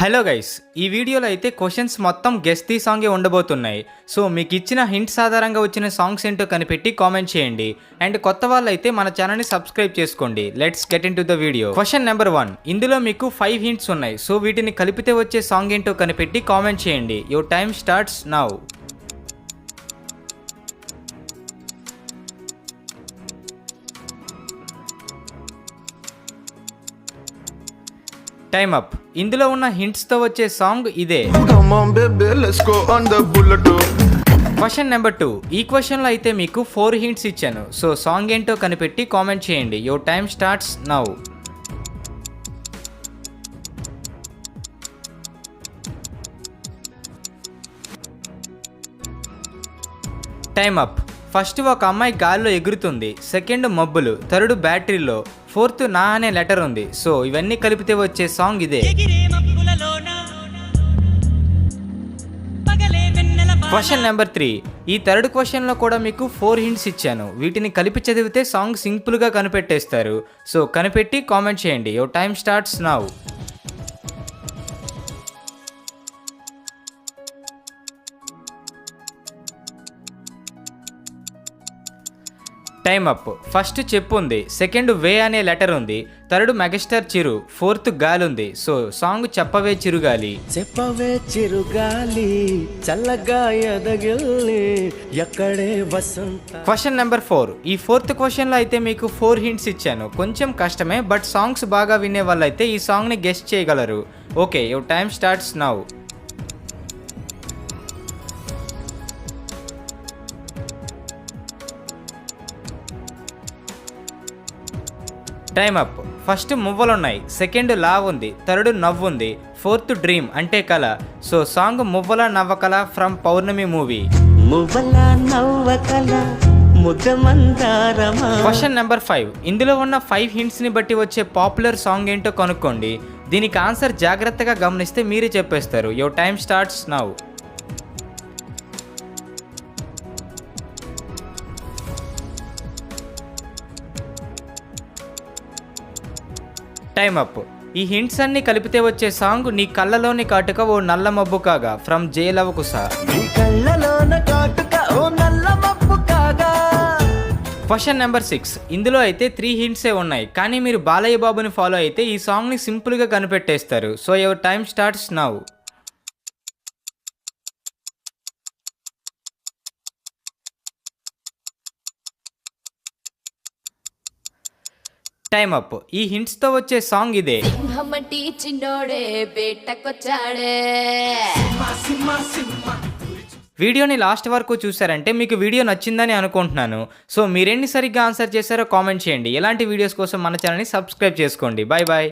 Hello guys ఈ వీడియోలో అయితే క్వశ్చన్స్ మొత్తం గెస్ట్ ది సాంగే ఉండబోతున్నాయి. సో మీకు ఇచ్చిన హింట్స్ ఆధారంగా వచ్చిన సాంగ్స్ ఏంటో కనిపెట్టి కామెంట్ చేయండి. అండ్ కొత్త వాళ్ళు అయితే మన ఛానల్ని సబ్స్క్రైబ్ చేసుకోండి. Let's get in to the video question number one ఇందులో మీకు ఫైవ్ హింట్స్ ఉన్నాయి. సో వీటిని కలిపితే వచ్చే సాంగ్ ఏంటో కనిపెట్టి కామెంట్ చేయండి. Your time starts now time up ఇందులో ఉన్న హింట్స్తో వచ్చే సాంగ్ ఇదే. క్వశ్చన్ నెంబర్ టూ ఈ క్వశ్చన్లో అయితే మీకు ఫోర్ హింట్స్ ఇచ్చాను. సో సాంగ్ ఏంటో కనిపెట్టి కామెంట్ చేయండి. Your time starts now time up first ఒక అమ్మాయి గాల్లో ఎగురుతుంది సెకండ్ మబ్బులు థర్డ్ బ్యాటరీలో ఫోర్త్ నా అనే లెటర్ ఉంది. సో ఇవన్నీ కలిపితే వచ్చే సాంగ్ ఇదే. క్వశ్చన్ నెంబర్ త్రీ ఈ థర్డ్ క్వశ్చన్లో కూడా మీకు ఫోర్ హింట్స్ ఇచ్చాను. వీటిని కలిపి చదివితే సాంగ్ సింపుల్గా కనిపెట్టేస్తారు. సో కనిపెట్టి కామెంట్ చేయండి. Your time starts now time up. First చెప్పు ఉంది. సెకండ్ వే అనే లెటర్ ఉంది. Third megastar Chiru. ఫోర్త్ గాలి ఉంది. సో సాంగ్ చెప్పవే చిరుగాలి. చెప్పవే చిరుగాలి. చల్లగా ఎదగిల్లి ఎక్కడే వసంత. క్వశ్చన్ నెంబర్ ఫోర్ ఈ ఫోర్త్ క్వశ్చన్లో అయితే మీకు ఫోర్ హింట్స్ ఇచ్చాను. కొంచెం కష్టమే బట్ సాంగ్స్ బాగా వినే వాళ్ళైతే ఈ సాంగ్ని గెస్ట్ చేయగలరు. Okay your time starts now time up. First మువ్వలున్నాయి. Second లావ్ ఉంది. థర్డ్ నవ్వు ఉంది. ఫోర్త్ డ్రీమ్ అంటే కళ సో సాంగ్ మువ్వల నవ్వకల ఫ్రమ్ పౌర్ణమి మూవీ. మువ్వల క్వశ్చన్ నెంబర్ ఫైవ్. ఇందులో ఉన్న ఫైవ్ హింట్స్ని బట్టి వచ్చే పాపులర్ సాంగ్ ఏంటో కనుక్కోండి. దీనికి ఆన్సర్ జాగ్రత్తగా గమనిస్తే మీరే చెప్పేస్తారు. Your time starts now. Time up. ఈ హింట్స్ అన్ని కలిపితే వచ్చే సాంగ్ నీ కళ్ళలోని కాటుక ఓ నల్ల మబ్బు కాగా. ఫ్రమ్ మబ్బు కాగా. క్వశ్చన్ నెంబర్ సిక్స్ ఇందులో అయితే త్రీ హింట్సే ఉన్నాయి. కానీ మీరు బాలయ్య బాబుని ఫాలో అయితే ఈ సాంగ్ని సింపుల్గా కనిపెట్టేస్తారు. So your time starts now time up. ఈ హింట్స్తో వచ్చే సాంగ్ ఇదే. వీడియోని లాస్ట్ వరకు చూసారంటే మీకు వీడియో నచ్చిందని అనుకుంటున్నాను. సో మీరెన్ని సరిగ్గా ఆన్సర్ చేశారో కామెంట్ చేయండి. ఎలాంటి వీడియోస్ కోసం మన ఛానల్ని సబ్స్క్రైబ్ చేసుకోండి. Bye bye